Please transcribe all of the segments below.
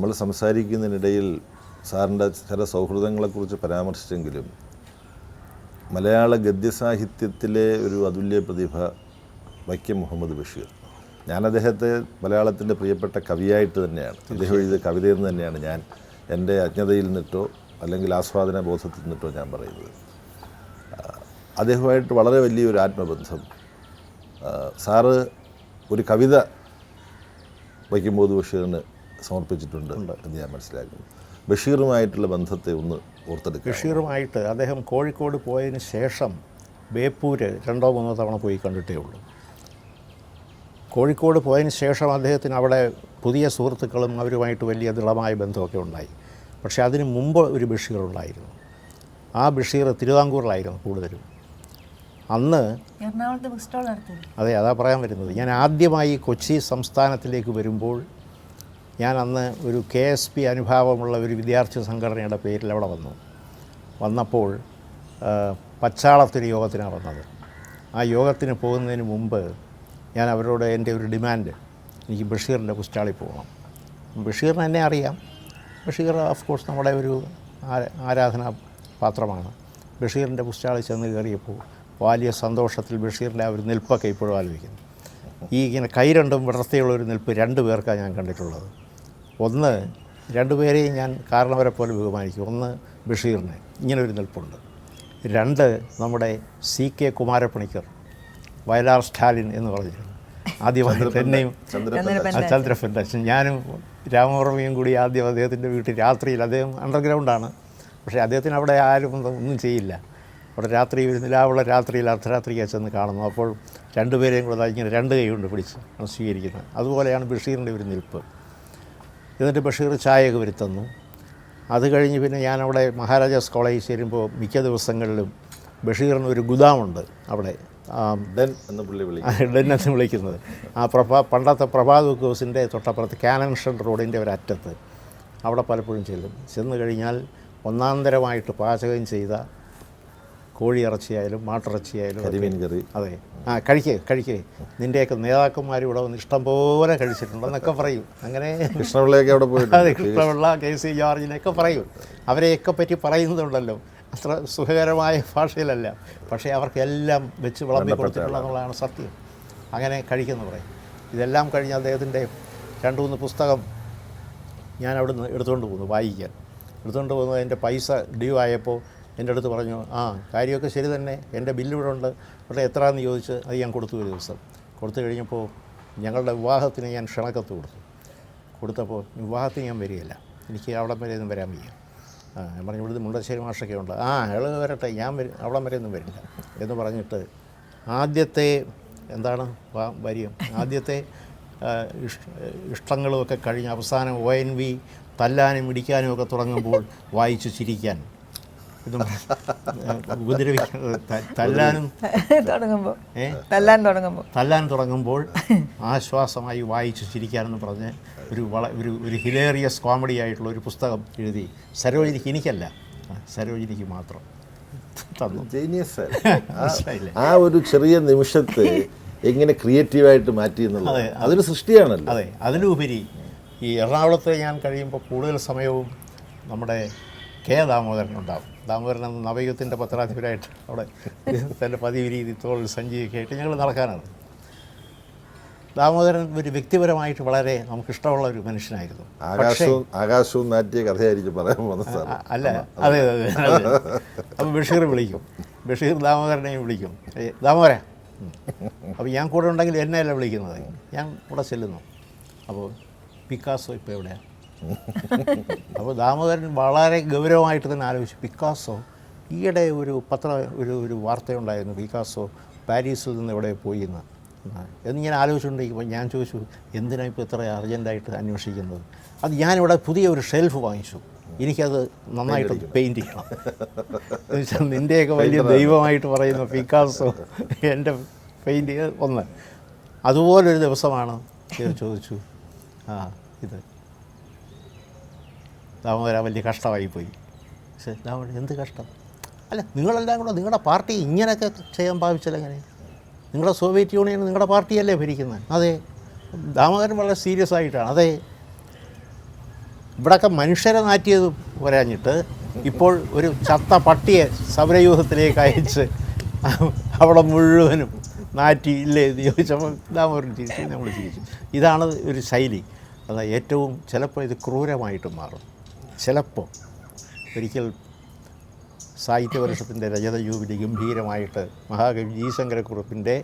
നമ്മൾ സംസാരിക്കുന്നതിനിടയിൽ സാറിന്റെ ചില സൗഹൃദങ്ങളെക്കുറിച്ച് പരാമർശിച്ചെങ്കിലും മലയാള ഗദ്യസാഹിത്യത്തിലെ ഒരു അതുല്യ പ്രതിഭ വൈക്കം മുഹമ്മദ് ബഷീർ. ഞാൻ അദ്ദേഹത്തെ മലയാളത്തിന്റെ പ്രിയപ്പെട്ട കവിയായിട്ട് തന്നെയാണ്. അദ്ദേഹം എഴുതിയ നിന്ന് തന്നെയാണ് ഞാൻ എന്റെ അജ്ഞതയിൽ നിന്നിട്ടോ അല്ലെങ്കിൽ ആസ്വാദന ബോധത്തിൽ നിന്നിട്ടോ ഞാൻ പറയുന്നത്. അദ്ദേഹമായിട്ട് വളരെ വലിയൊരു ആത്മബന്ധം. സാറ് ഒരു കവിത മുഹമ്മദ് ബഷീറിന് സമർപ്പിച്ചിട്ടുണ്ട് എന്ന് ഞാൻ മനസ്സിലാക്കുന്നു. ബഷീറുമായിട്ടുള്ള ബന്ധത്തെ ഒന്ന് ഓർത്തെടുക്കുക ബഷീറുമായിട്ട് അദ്ദേഹം കോഴിക്കോട് പോയതിന് ശേഷം ബേപ്പൂര് രണ്ടോ മൂന്നോ തവണ പോയി കണ്ടിട്ടേ ഉള്ളൂ. കോഴിക്കോട് പോയതിന് ശേഷം അദ്ദേഹത്തിന് അവിടെ പുതിയ സുഹൃത്തുക്കളും അവരുമായിട്ട് വലിയ ദൃഢമായ ബന്ധമൊക്കെ ഉണ്ടായി. പക്ഷേ അതിന് മുമ്പ് ഒരു ബഷീർ ഉണ്ടായിരുന്നു. ആ ബഷീർ തിരുവിതാംകൂറിലായിരുന്നു കൂടുതലും. അന്ന് അതെ അതാ പറയാൻ വരുന്നത്. ഞാൻ ആദ്യമായി കൊച്ചി സംസ്ഥാനത്തിലേക്ക് വരുമ്പോൾ ഞാൻ അന്ന് ഒരു കെ എസ് പി അനുഭാവമുള്ള ഒരു വിദ്യാർത്ഥി സംഘടനയുടെ പേരിൽ അവിടെ വന്നു. വന്നപ്പോൾ പച്ചാളത്തൊരു യോഗത്തിനാണ് വന്നത്. ആ യോഗത്തിന് പോകുന്നതിന് മുമ്പ് ഞാൻ അവരോട് എന്റെ ഒരു ഡിമാൻഡ് എനിക്ക് ബഷീറിന്റെ കുസ്റ്റാളിൽ പോകണം. ബഷീറിന് എന്നെ അറിയാം. ബഷീർ ഓഫ് കോഴ്സ് നമ്മുടെ ഒരു ആരാധനാ പാത്രമാണ്. ബഷീറിന്റെ പുസ്റ്റാളിൽ ചെന്ന് കയറിയപ്പോൾ വലിയ സന്തോഷത്തിൽ ബഷീറിന്റെ ആ ഒരു നിൽപ്പൊക്കെ ഇപ്പോഴും ആലോചിക്കുന്നു. ഈ ഇങ്ങനെ കൈ രണ്ടും വിടർത്തിയുള്ള ഒരു നിൽപ്പ് രണ്ട് പേർക്കാണ് ഞാൻ കണ്ടിട്ടുള്ളത്. ഒന്ന് രണ്ടുപേരെയും ഞാൻ കാരണവരെ പോലെ ബഹുമാനിക്കും. ഒന്ന് ബഷീറിനെ. ഇങ്ങനെ ഒരു നിൽപ്പുണ്ട്. രണ്ട് നമ്മുടെ C K Kumarapanicker Vayalar Stalin എന്ന് പറഞ്ഞിരുന്നു. ആദ്യമായിട്ട് എന്നെയും ചന്ദ്രഫന്റെ അച്ഛൻ. ഞാനും രാമവർമ്മയും കൂടി ആദ്യം അദ്ദേഹത്തിന്റെ വീട്ടിൽ രാത്രിയിൽ അദ്ദേഹം അണ്ടർഗ്രൗണ്ടാണ്. പക്ഷേ അദ്ദേഹത്തിന് അവിടെ ആരും ഒന്നും ചെയ്യില്ല. അവിടെ രാത്രി ഒരു നിലാവുള്ള രാത്രിയിൽ അർദ്ധരാത്രിക്ക് ചെന്ന് കാണുന്നു. അപ്പോൾ രണ്ടുപേരെയും കൂടെ ഇങ്ങനെ രണ്ട് കൈ കൊണ്ട് പിടിച്ച് സ്വീകരിക്കുന്നത് അതുപോലെയാണ് ബഷീറിന്റെ ഒരു നിൽപ്പ്. എന്നിട്ട് ബഷീർ ചായയൊക്കെ വരുത്തുന്നു അത് കഴിഞ്ഞ് പിന്നെ ഞാൻ അവിടെ മഹാരാജാസ് കോളേജ് ചേരുമ്പോൾ മിക്ക ദിവസങ്ങളിലും ബഷീറിന് ഒരു ഗുദാമുണ്ട് അവിടെ. ഡെൻ എന്ന് പുള്ളി വിളിക്കും. എന്ന് വിളിക്കുന്നത്. ആ പ്രഭാ പണ്ടത്തെ പ്രഭാത് ഹൗസിന്റെ തൊട്ടപ്പുറത്ത് കാനൻഷൻ റോഡിന്റെ ഒരറ്റത്ത് അവിടെ പലപ്പോഴും ചെല്ലും. ചെന്ന് കഴിഞ്ഞാൽ ഒന്നാന്തരമായിട്ട് പാചകം ചെയ്ത കോഴിയിറച്ചിയായാലും മാട്ടിറച്ചിയായാലും ഒക്കെ കരിമീൻ കറി. അതെ. ആ കഴിക്കേ കഴിക്കേ. നിന്റെയൊക്കെ നേതാക്കന്മാർ ഇവിടെ വന്ന് ഇഷ്ടംപോലെ കഴിച്ചിട്ടുണ്ടെന്നൊക്കെ പറയും. അങ്ങനെ കൃഷ്ണപിള്ളയൊക്കെ അവിടെ പോയി അതെ കൃഷ്ണപിള്ള കെ സി ജോർജിനെയൊക്കെ പറയും. അവരെയൊക്കെ പറ്റി പറയുന്നതുണ്ടല്ലോ. അത്ര സുഖകരമായ ഭാഷയിലല്ല. പക്ഷേ അവർക്കെല്ലാം വെച്ച് വിളമ്പി കൊടുത്തിട്ടുള്ള എന്നുള്ളതാണ് സത്യം. അങ്ങനെ കഴിക്കുന്നു പറയും. ഇതെല്ലാം കഴിഞ്ഞ് അദ്ദേഹത്തിന്റെ രണ്ട് മൂന്ന് പുസ്തകം ഞാൻ അവിടുന്ന് എടുത്തുകൊണ്ട് പോകുന്നു വായിക്കാൻ. എടുത്തുകൊണ്ട് പോകുന്നു എന്റെ പൈസ ഡ്യൂ ആയപ്പോൾ എന്റെ അടുത്ത് പറഞ്ഞു ആ കാര്യമൊക്കെ ശരി തന്നെ. എന്റെ ബില്ല് ഇവിടെ ഉണ്ട്. പക്ഷേ എത്രയാണെന്ന് ചോദിച്ച് അത് ഞാൻ കൊടുത്തു ഒരു ദിവസം. കൊടുത്തു കഴിഞ്ഞപ്പോൾ ഞങ്ങളുടെ വിവാഹത്തിന് ഞാൻ ക്ഷണക്കത്ത് കൊടുത്തു. കൊടുത്തപ്പോൾ വിവാഹത്തിന് ഞാൻ വരികയില്ല. എനിക്ക് അവിടം വരെ ഒന്നും വരാൻ വയ്യ. ഞാൻ പറഞ്ഞു ഇവിടുന്ന് മുണ്ടശ്ശേരി മാഷൊക്കെ ഉണ്ട്. ആ അയാൾ വരട്ടെ. ഞാൻ വരും. അവിടം വരെ ഒന്നും വരില്ല. എന്ന് പറഞ്ഞിട്ട് ആദ്യത്തെ എന്താണ്? വരിയും ആദ്യത്തെ ഇഷ്ടങ്ങളും ഇഷ് ഇഷ്ടങ്ങളുമൊക്കെ കഴിഞ്ഞ് അവസാനം ഒ എൻ വി തല്ലാനും ഇടിക്കാനും ഒക്കെ തുടങ്ങുമ്പോൾ വായിച്ചു ചിരിക്കാൻ തല്ലാനും തുടങ്ങുമ്പോൾ തല്ലാൻ തുടങ്ങുമ്പോൾ തല്ലാൻ തുടങ്ങുമ്പോൾ ആശ്വാസമായി വായിച്ചു ചിരിക്കാനെന്ന് പറഞ്ഞ് ഒരു വള ഒരു ഒരു ഹിലേറിയസ് കോമഡി ആയിട്ടുള്ള ഒരു പുസ്തകം എഴുതി. സരോജിനിക്ക് എനിക്കല്ല. സരോജിനിക്ക് മാത്രം തന്നു. ജീനിയസ് ആ ഒരു ചെറിയ നിമിഷത്തെ എങ്ങനെ ക്രിയേറ്റീവായിട്ട് മാറ്റി എന്നുള്ളത്. അതൊരു സൃഷ്ടിയാണല്ലോ. അതെ അതിലുപരി ഈ എറണാകുളത്ത് ഞാൻ കഴിയുമ്പോൾ കൂടുതൽ സമയവും നമ്മുടെ കെ ദാമോദരൻ ഉണ്ടാവും. ദാമോദരൻ എന്ന നവയുഗത്തിന്റെ പത്രാധിപരായിട്ട് അവിടെ തന്റെ പതിവ് രീതി തോളിൽ സഞ്ചിയൊക്കെ ആയിട്ട് ഞങ്ങൾ നടക്കാനാണ്. ദാമോദരൻ ഒരു വ്യക്തിപരമായിട്ട് വളരെ നമുക്കിഷ്ടമുള്ള ഒരു മനുഷ്യനായിരുന്നു. ആകാശവും ആകാശവും നാറ്റിയ കഥയായിരിക്കും പറയാൻ പോകുന്നത് അല്ല അതെ അതെ അതെ അപ്പോൾ ബഷീർ വിളിക്കും. ബഷീർ ദാമോദരനെയും വിളിക്കും. ദാമോദരൻ ദാമോദര അപ്പോൾ ഞാൻ കൂടെ ഉണ്ടെങ്കിൽ എന്നെയല്ല വിളിക്കുന്നത്? ഞാൻ കൂടെ ചെല്ലുന്നു. അപ്പോൾ പിക്കാസോ ഇപ്പോൾ എവിടെയാണ് അപ്പോൾ ദാമോദരൻ വളരെ ഗൗരവമായിട്ട് തന്നെ ആലോചിച്ചു. പിക്കാസോ ഈയിടെ ഒരു പത്ര ഒരു ഒരു വാർത്തയുണ്ടായിരുന്നു പിക്കാസോ പാരീസിൽ നിന്ന് ഇവിടെ പോയി എന്ന്. എന്നിങ്ങനെ ആലോചിച്ചുകൊണ്ടിരിക്കുമ്പോൾ ഞാൻ ചോദിച്ചു എന്തിനാണ് ഇപ്പോൾ ഇത്ര അർജന്റായിട്ട് അന്വേഷിക്കുന്നത്? അത് ഞാനിവിടെ പുതിയ ഒരു ഷെൽഫ് വാങ്ങിച്ചു. എനിക്കത് നന്നായിട്ട് പെയിന്റ് ചെയ്യണം. എന്ന് വെച്ചാൽ നിന്റെയൊക്കെ വലിയ ദൈവമായിട്ട് പറയുന്ന പിക്കാസോ എന്റെ പെയിന്റ് ഒന്ന്. അതുപോലൊരു ദിവസമാണ് ചോദിച്ചു. ആ ഇത്. ദാമോദര വലിയ കഷ്ടമായി പോയി. പക്ഷേ ദാമോദരൻ എന്ത് കഷ്ടം? അല്ല നിങ്ങളെല്ലാം കൂടെ നിങ്ങളുടെ പാർട്ടി ഇങ്ങനെയൊക്കെ ചെയ്യാൻ ഭാവിച്ചാൽ എങ്ങനെ? നിങ്ങളുടെ സോവിയറ്റ് യൂണിയൻ നിങ്ങളുടെ പാർട്ടിയല്ലേ ഭരിക്കുന്നത്? അതെ. ദാമോദരൻ വളരെ സീരിയസ് ആയിട്ടാണ്. അതെ. ഇവിടെയൊക്കെ മനുഷ്യരെ നാറ്റിയത് വരാഞ്ഞിട്ട് ഇപ്പോൾ ഒരു ചത്ത പട്ടിയെ സമരയൂഹത്തിലേക്ക് അയച്ച് അവിടെ മുഴുവനും നാറ്റി ഇല്ലേ എന്ന് ചോദിച്ചപ്പോൾ ദാമോദരൻ ചിരിച്ചു നമ്മൾ ചിരിച്ചു. ഇതാണ് ഒരു ശൈലി. അതായത് ഏറ്റവും ചിലപ്പോൾ ഇത് ക്രൂരമായിട്ട് മാറും. ചിലപ്പോൾ ഒരിക്കൽ സാഹിത്യപരിഷത്തിന്റെ രജത ജൂബിലി ഗംഭീരമായിട്ട് മഹാകവി ജി ശങ്കരക്കുറുപ്പിന്റെ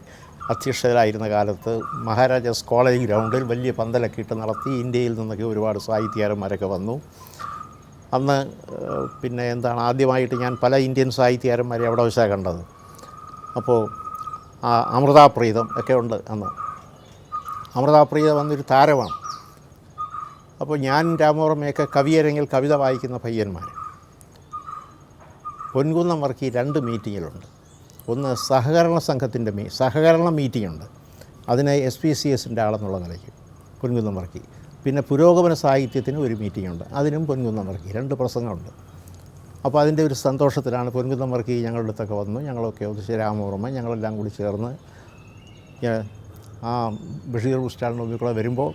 അധ്യക്ഷരായിരുന്ന കാലത്ത് മഹാരാജാസ് കോളേജ് ഗ്രൗണ്ടിൽ വലിയ പന്തലൊക്കെ ഇട്ട് നടത്തി ഇന്ത്യയിൽ നിന്നൊക്കെ ഒരുപാട് സാഹിത്യകാരന്മാരൊക്കെ വന്നു. അന്ന് പിന്നെ എന്താണ് ആദ്യമായിട്ട് ഞാൻ പല ഇന്ത്യൻ സാഹിത്യകാരന്മാരെ അവിടെ വെച്ചാണ് കണ്ടത്. അപ്പോൾ ആ അമൃതാപ്രീതം ഒക്കെ ഉണ്ട് അന്ന്. അമൃതാപ്രീതം എന്നൊരു താരമാണ് അപ്പോൾ ഞാൻ രാമവർമ്മയൊക്കെ കവിയരങ്ങിൽ കവിത വായിക്കുന്ന പയ്യന്മാർ. പൊൻകുന്നം വർക്കി രണ്ട് മീറ്റിങ്ങിലുണ്ട്. ഒന്ന് സഹകരണ സംഘത്തിന്റെ മീ സഹകരണ മീറ്റിംഗ് ഉണ്ട് അതിനെ എസ് പി സി എസിന്റെ ആളെന്നുള്ള നിലയ്ക്ക് പൊൻകുന്നം വർക്കി. പിന്നെ പുരോഗമന സാഹിത്യത്തിന് ഒരു മീറ്റിംഗ് ഉണ്ട് അതിനും പൊൻകുന്നം വർക്കി രണ്ട് പ്രസംഗമുണ്ട്. അപ്പോൾ അതിന്റെ ഒരു സന്തോഷത്തിലാണ് പൊൻകുന്നം വർക്കി ഞങ്ങളുടെ അടുത്തൊക്കെ വന്നു. ഞങ്ങളൊക്കെ ഒന്നിച്ച് രാമവർമ്മ ഞങ്ങളെല്ലാം കൂടി ചേർന്ന് ആ ബഷീർ ബുസ്റ്റാളിന്റെ മുമ്പിൽ കൂടെ വരുമ്പോൾ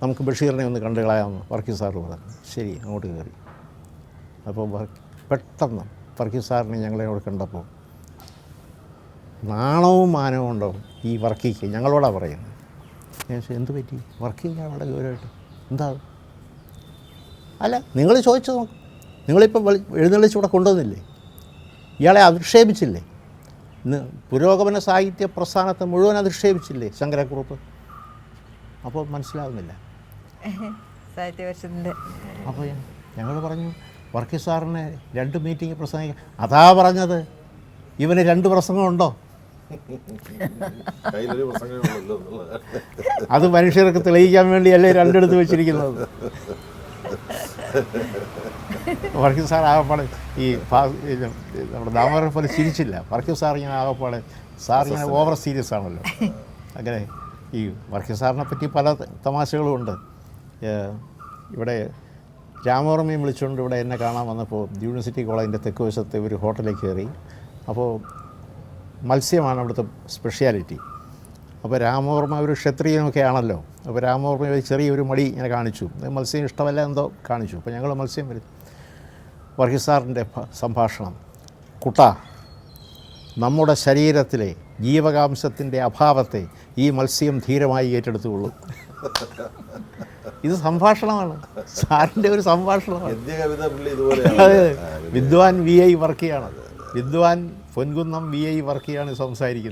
നമുക്ക് ബഷീറിനെ ഒന്ന് കണ്ടു കളയാമെന്ന് വർക്കി സാറ് പറഞ്ഞു. ശരി അങ്ങോട്ട് കയറി. അപ്പോൾ പെട്ടെന്ന് വർക്കി സാറിനെ ഞങ്ങളെ അവിടെ കണ്ടപ്പോൾ നാണവും മാനവും ഉണ്ടോ ഈ വർക്കിക്ക് ഞങ്ങളോടാ പറയുന്നത്. ഞാൻ എന്ത് പറ്റി? വർക്കിക്ക് അവിടെ ഗൗരവമായിട്ട് എന്താ? അല്ല നിങ്ങൾ ചോദിച്ചു നോക്കും. നിങ്ങളിപ്പോൾ എഴുന്നള്ളിച്ച് ഇവിടെ കൊണ്ടുവന്നില്ലേ? ഇയാളെ അധിക്ഷേപിച്ചില്ലേ? ഇന്ന് പുരോഗമന സാഹിത്യ പ്രസ്ഥാനത്തെ മുഴുവൻ അധിക്ഷേപിച്ചില്ലേ ശങ്കരക്കുറുപ്പ് അപ്പോൾ മനസ്സിലാവുന്നില്ല. സാഹിത്യവർഷത്തിന്റെ അപ്പോൾ ഞങ്ങൾ പറഞ്ഞു വർക്കി സാറിനെ രണ്ട് മീറ്റിംഗ് പ്രസംഗിക്കാൻ അതാ പറഞ്ഞത്. ഇവന് രണ്ട് പ്രസംഗമുണ്ടോ? അത് മനുഷ്യർക്ക് തെളിയിക്കാൻ വേണ്ടിയല്ലേ രണ്ടെടുത്ത് വെച്ചിരിക്കുന്നത്. വർക്കി സാർ ആകപ്പാടെ ഈ നമ്മുടെ ദാമോദരൻ പോലെ ചിരിച്ചില്ല. വർക്കി സാർ ഇങ്ങനെ ആകപ്പാടെ സാർ ഇങ്ങനെ ഓവർ സീരിയസ് ആണല്ലോ. അങ്ങനെ ഈ വർക്കി സാറിനെ പറ്റി പല തമാശകളും ഉണ്ട്. ഇവിടെ രാമവർമ്മയും വിളിച്ചുകൊണ്ട് ഇവിടെ എന്നെ കാണാൻ വന്നപ്പോൾ യൂണിവേഴ്സിറ്റി കോളേജിന്റെ തെക്ക് വശത്ത് ഒരു ഹോട്ടലിൽ കയറി. അപ്പോൾ മത്സ്യമാണ് അവിടുത്തെ സ്പെഷ്യാലിറ്റി അപ്പോൾ രാമവർമ്മ ഒരു ക്ഷത്രിയനൊക്കെ ആണല്ലോ. അപ്പോൾ രാമവർമ്മ ഒരു ചെറിയൊരു മടി ഇങ്ങനെ കാണിച്ചു. മത്സ്യം ഇഷ്ടമല്ല എന്തോ? കാണിച്ചു. അപ്പോൾ ഞങ്ങൾ മത്സ്യം വരും. വർഗീസ് സംഭാഷണം. കുട്ട നമ്മുടെ ശരീരത്തിലെ ജീവകാംശത്തിന്റെ അഭാവത്തെ ഈ മത്സ്യം ധീരമായി ഏറ്റെടുത്തുകൊള്ളും. ഇത് സംഭാഷണമാണ്. സാറിന്റെ ഒരു സംഭാഷണമാണ്. വിദ്വാൻ വി ഐ വർക്കിയാണ്. വിദ്വാൻ പൊൻകുന്നം വി ഐ വർക്കിയാണ് സംസാരിക്കുന്നത്.